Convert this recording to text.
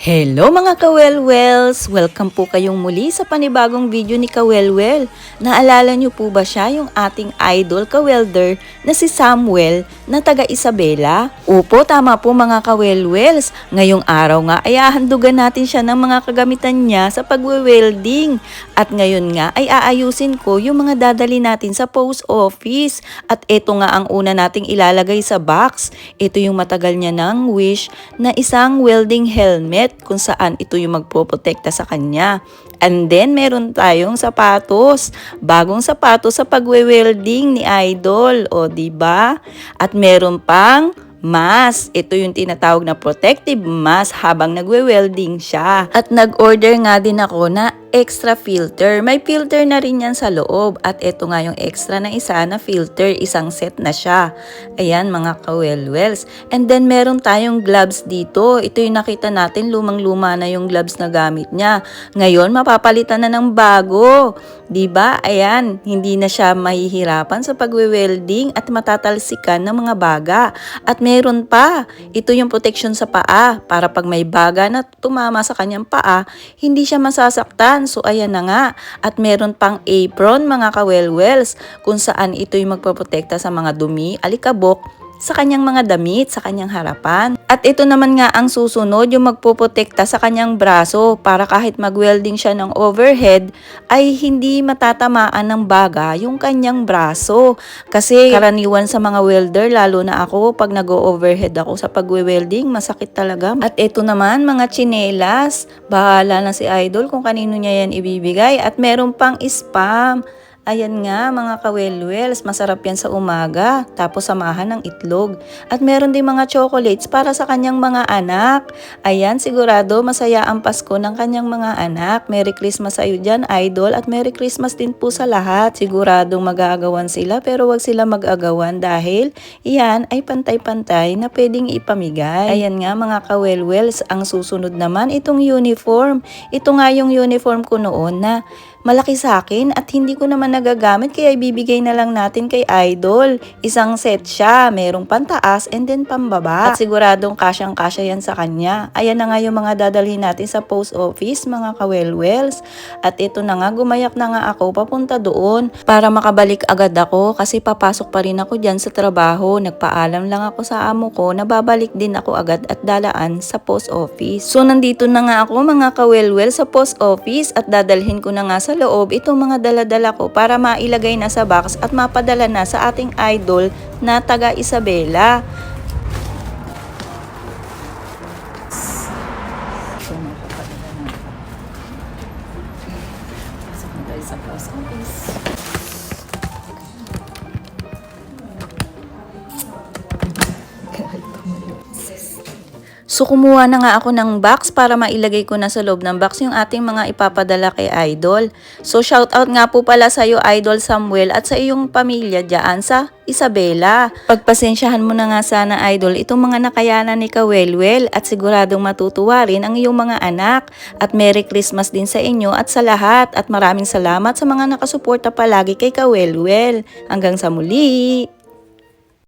Hello mga kawelwels! Welcome po kayong muli sa panibagong video ni Kawelwel. Naalala niyo po ba siya yung ating idol kawelder na si Samuel na taga Isabela? Opo, tama po mga kawelwels. Ngayong araw nga ay ahandugan natin siya ng mga kagamitan niya sa pagwe-welding. At ngayon nga ay aayusin ko yung mga dadali natin sa post office. At ito nga ang una nating ilalagay sa box. Ito yung matagal niya ng wish na isang welding helmet kung saan ito yung magpoprotekta sa kanya. And then, meron tayong sapatos. Bagong sapatos sa pagwe-welding ni Idol. O, di ba? At meron pang mask. Ito yung tinatawag na protective mask habang nagwe-welding siya. At nag-order nga din ako na extra filter. May filter na rin yan sa loob. At ito nga yung extra na isa na filter. Isang set na siya. Ayan mga kawelwels. And then meron tayong gloves dito. Ito yung nakita natin lumang-luma na yung gloves na gamit niya. Ngayon mapapalitan na ng bago. 'Di ba? Ayan, hindi na siya mahihirapan sa pagwe-welding at matatalsikan ng mga baga. At meron pa, ito yung protection sa paa para pag may baga na tumama sa kanyang paa, hindi siya masasaktan. So ayan na nga. At meron pang apron mga kawelwels kung saan ito yung magpoprotekta sa mga dumi, alikabok, sa kanyang mga damit, sa kanyang harapan. At ito naman nga ang susunod, yung magpoprotekta sa kanyang braso para kahit mag-welding siya ng overhead, ay hindi matatamaan ng baga yung kanyang braso. Kasi karaniwan sa mga welder, lalo na ako, pag nag-overhead ako sa pag-welding, masakit talaga. At ito naman, mga chinelas, bahala na si Idol kung kanino niya yan ibibigay. At meron pang spam. Ayan nga mga kawelwels, masarap yan sa umaga, tapos samahan ng itlog. At meron din mga chocolates para sa kanyang mga anak. Ayan, sigurado masaya ang Pasko ng kanyang mga anak. Merry Christmas sa iyo dyan, idol, at Merry Christmas din po sa lahat. Siguradong mag-aagawan sila, pero wag sila mag-agawan dahil iyan ay pantay-pantay na pwedeng ipamigay. Ayan nga mga kawelwels, ang susunod naman itong uniform. Ito nga yung uniform ko noon na malaki sa akin at hindi ko naman nagagamit kaya ibibigay na lang natin kay Idol. Isang set siya, merong pantaas and then pambaba. At siguradong kasyang kasya yan sa kanya. Ayan na nga yung mga dadalhin natin sa post office, mga kawelwels. At ito na nga, gumayak na nga ako papunta doon para makabalik agad ako kasi papasok pa rin ako dyan sa trabaho. Nagpaalam lang ako sa amo ko na babalik din ako agad at dalaan sa post office. So nandito na nga ako mga kawelwel sa post office at dadalhin ko na nga sa loob itong mga daladala ko para mailagay na sa box at mapadala na sa ating idol na taga Isabela. Sa post. So kumuha na nga ako ng box para mailagay ko na sa loob ng box yung ating mga ipapadala kay Idol. So shout out nga po pala sa iyo Idol Samuel at sa iyong pamilya diyan sa Isabela. Pagpasensyahan mo na nga sana Idol itong mga nakayanan ni Kawelwel at siguradong matutuwa rin ang iyong mga anak. At Merry Christmas din sa inyo at sa lahat at maraming salamat sa mga nakasuporta palagi kay Kawelwel. Hanggang sa muli!